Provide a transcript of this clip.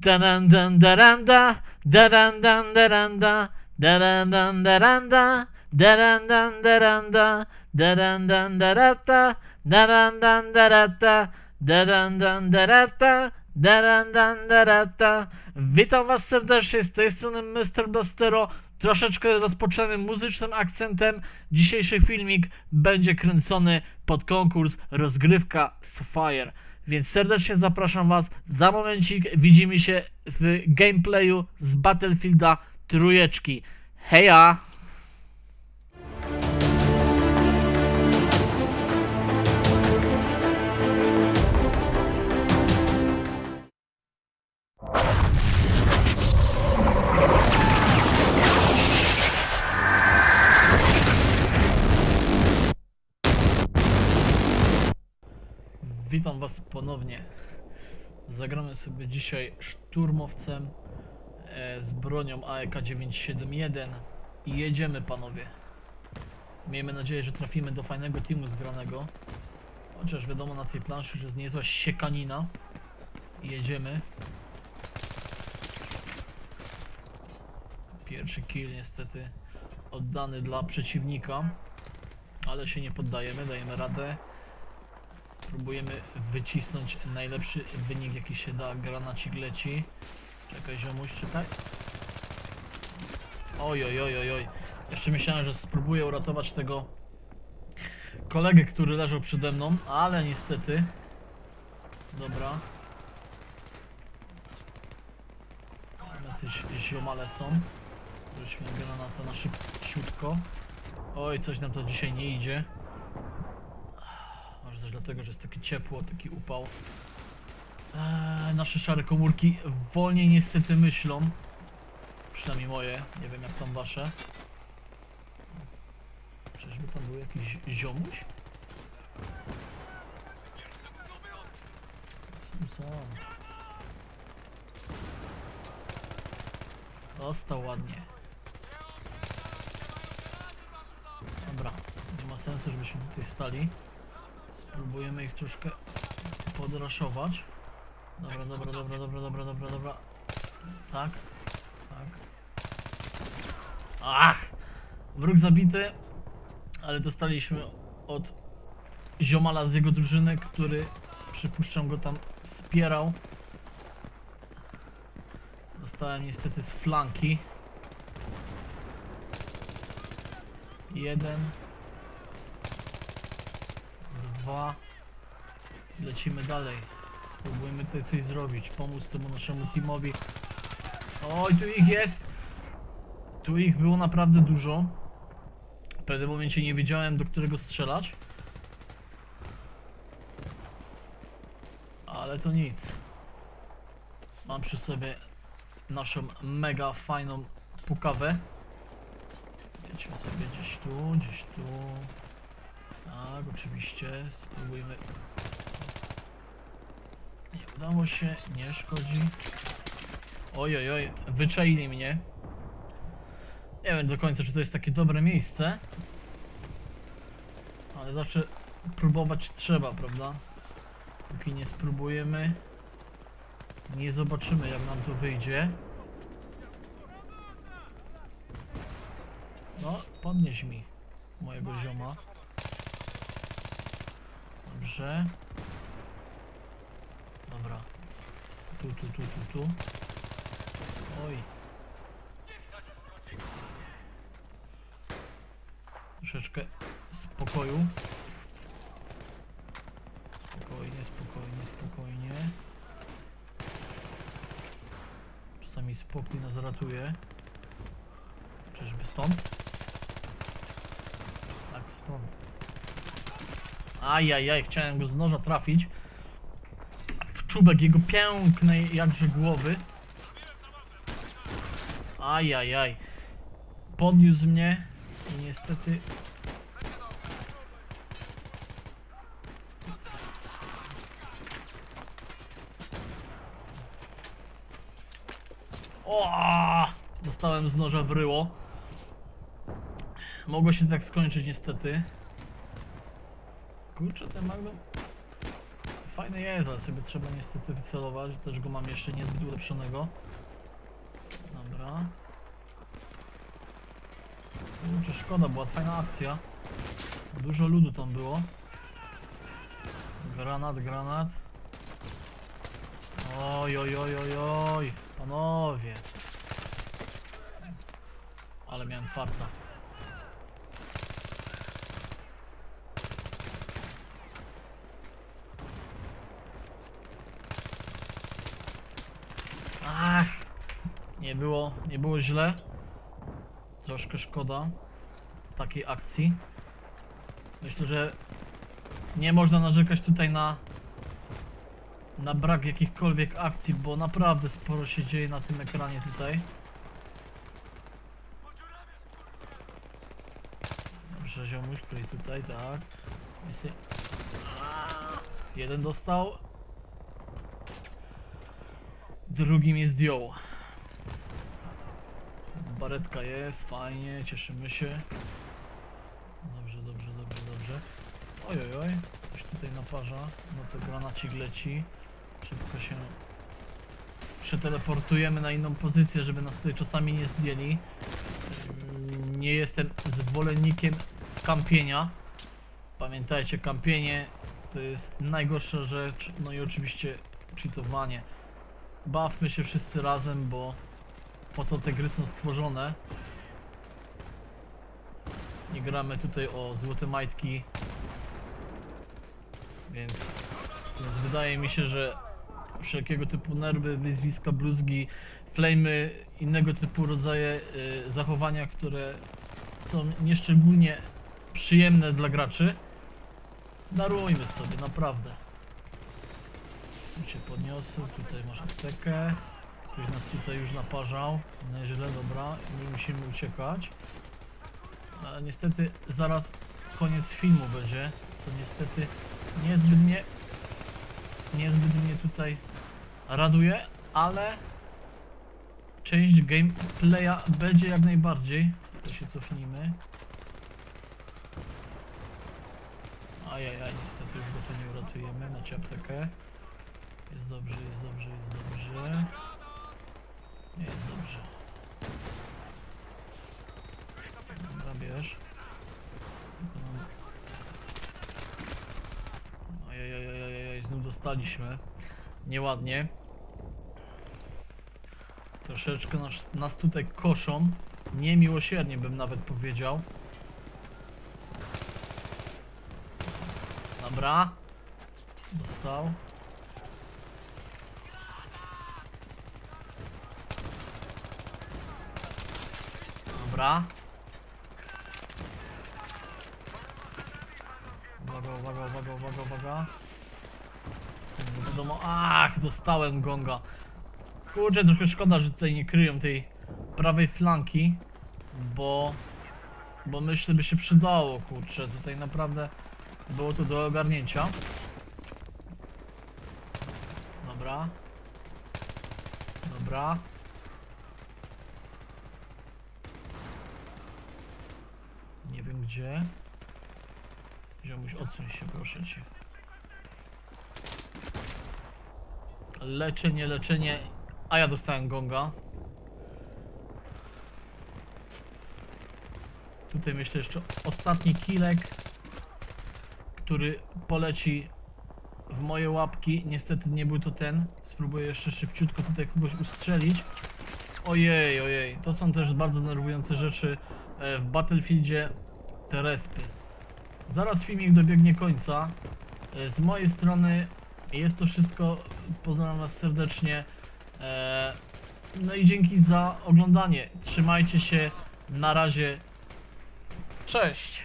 Dan dan dan da dan dan dan da dan dan dan da dan dan dan da dan dan da dan dan da dan dan da dan dan da Witam was serdecznie z tej strony Mr. Blastero. Troszeczkę rozpoczęmy muzycznym akcentem. Dzisiejszy filmik będzie kręcony pod konkurs rozgrywka Sapphire. Więc serdecznie zapraszam was. Za momencik widzimy się w gameplayu z Battlefielda trójeczki. Heja! Was ponownie. Zagramy sobie dzisiaj szturmowcem e, z bronią AEK 971 i jedziemy panowie. Miejmy nadzieję, że trafimy do fajnego teamu zgranego. Chociaż wiadomo na tej planszy, że jest niezła siekanina. Jedziemy. Pierwszy kill niestety oddany dla przeciwnika. Ale się nie poddajemy, dajemy radę. Próbujemy wycisnąć najlepszy wynik jaki się da. Granacik leci. Czekaj ziomuś, czekaj. Oj, oj, oj, oj, oj. Jeszcze myślałem, że spróbuję uratować tego kolegę, który leżał przede mną, ale niestety. Dobra. Jacyś ziomale są. Rzućmy granatę na szybciutko. Oj, coś nam to dzisiaj nie idzie. Dlatego, że jest takie ciepło, taki upał. Eee, nasze szare komórki wolniej niestety myślą. Przynajmniej moje, nie wiem jak tam wasze. Czyżby tam był jakiś ziomuś? Dostał ładnie. Dobra, nie ma sensu, żebyśmy tutaj stali. Spróbujemy ich troszkę podraszować. Dobra, dobra, dobra, dobra, dobra, dobra, dobra. Tak, tak. Ach! Wróg zabity, ale dostaliśmy od ziomala z jego drużyny, który przypuszczam go tam wspierał. Dostałem niestety z flanki. Jeden. Dwa. Lecimy dalej. Spróbujemy tutaj coś zrobić. Pomóc temu naszemu teamowi. Oj, tu ich jest! Tu ich było naprawdę dużo. W pewnym momencie nie wiedziałem do którego strzelać. Ale to nic. Mam przy sobie naszą mega fajną pukawę. Jedźmy sobie gdzieś tu, gdzieś tu. Tak, oczywiście. Spróbujmy. Nie udało się, nie szkodzi. Oj, oj, oj, wyczaili mnie. Nie wiem do końca, czy to jest takie dobre miejsce. Ale zawsze próbować trzeba, prawda? Póki nie spróbujemy, nie zobaczymy jak nam to wyjdzie. No, podnieś mi mojego zioma. Dobrze. Dobra. Tu, tu, tu, tu, tu. Oj. Troszeczkę spokoju. Spokojnie, spokojnie, spokojnie. Czasami spokój nas ratuje. Czyżby stąd? Tak, stąd. Ajajaj, chciałem go z noża trafić. W czubek jego pięknej jakże głowy. Ajajaj. Podniósł mnie i niestety... O! Dostałem z noża w ryło. Mogło się tak skończyć niestety. Kurczę, ten Magnum fajny jest, ale sobie trzeba niestety wycelować. Też go mam jeszcze niezbyt ulepszonego. Dobra. Kurczę, szkoda, była fajna akcja. Dużo ludu tam było. Granat, granat. Oj, oj, oj, oj, oj. Panowie. Ale miałem farta. Ach, nie było, nie było źle. Troszkę szkoda takiej akcji. Myślę, że nie można narzekać tutaj na na brak jakichkolwiek akcji, bo naprawdę sporo się dzieje na tym ekranie tutaj. Dobrze, ziomuś, który tutaj, tak. Jeden dostał. Drugi mi zdjął. Baretka jest, fajnie, cieszymy się. Dobrze, dobrze, dobrze, dobrze. Oj, oj, coś tutaj naparza. No to granacik leci. Szybko się przeteleportujemy na inną pozycję, żeby nas tutaj czasami nie zdjęli. Nie jestem zwolennikiem kampienia. Pamiętajcie, kampienie to jest najgorsza rzecz. No i oczywiście cheatowanie. Bawmy się wszyscy razem, bo po to te gry są stworzone. Nie gramy tutaj o złote majtki. Więc, więc wydaje mi się, że wszelkiego typu nerwy, wyzwiska, bluzgi, flamey, innego typu rodzaje y, zachowania, które są nieszczególnie przyjemne dla graczy, darujmy sobie, naprawdę. Tu się podniosę, tutaj masz aptekę. Ktoś nas tutaj już naparzał. Nieźle, dobra, nie musimy uciekać. Ale niestety zaraz koniec filmu będzie. To niestety niezbyt mnie niezbyt mnie tutaj raduje, ale część gameplaya będzie jak najbardziej. To się cofnijmy. Ajajaj, niestety już go tu nie uratujemy. Macie aptekę. Jest dobrze, jest dobrze, jest dobrze. Nie jest dobrze. Dobra, bierz. Tylko nam- Ajajajajajaj, znów dostaliśmy. Nieładnie. Troszeczkę nas, nas tutaj koszą. Niemiłosiernie bym nawet powiedział. Dobra. Dostał. Dobra. Uwaga, uwaga, uwaga, uwaga, uwaga. Nie wiadomo. Ach, dostałem gonga. Kurczę, trochę szkoda, że tutaj nie kryją tej prawej flanki, bo bo myślę by się przydało, kurczę, tutaj naprawdę było to do ogarnięcia. Dobra. Dobra. Gdzie. Ziomuś, odsuń się, proszę cię. Leczenie, leczenie. A ja dostałem gonga. Tutaj myślę jeszcze ostatni kilek, który poleci w moje łapki. Niestety nie był to ten. Spróbuję jeszcze szybciutko tutaj kogoś ustrzelić. Ojej, ojej. To są też bardzo denerwujące rzeczy e, w Battlefieldzie. Te respy. Zaraz filmik dobiegnie końca. E, Z mojej strony jest to wszystko. Pozdrawiam Was serdecznie. E, No i dzięki za oglądanie. Trzymajcie się. Na razie. Cześć.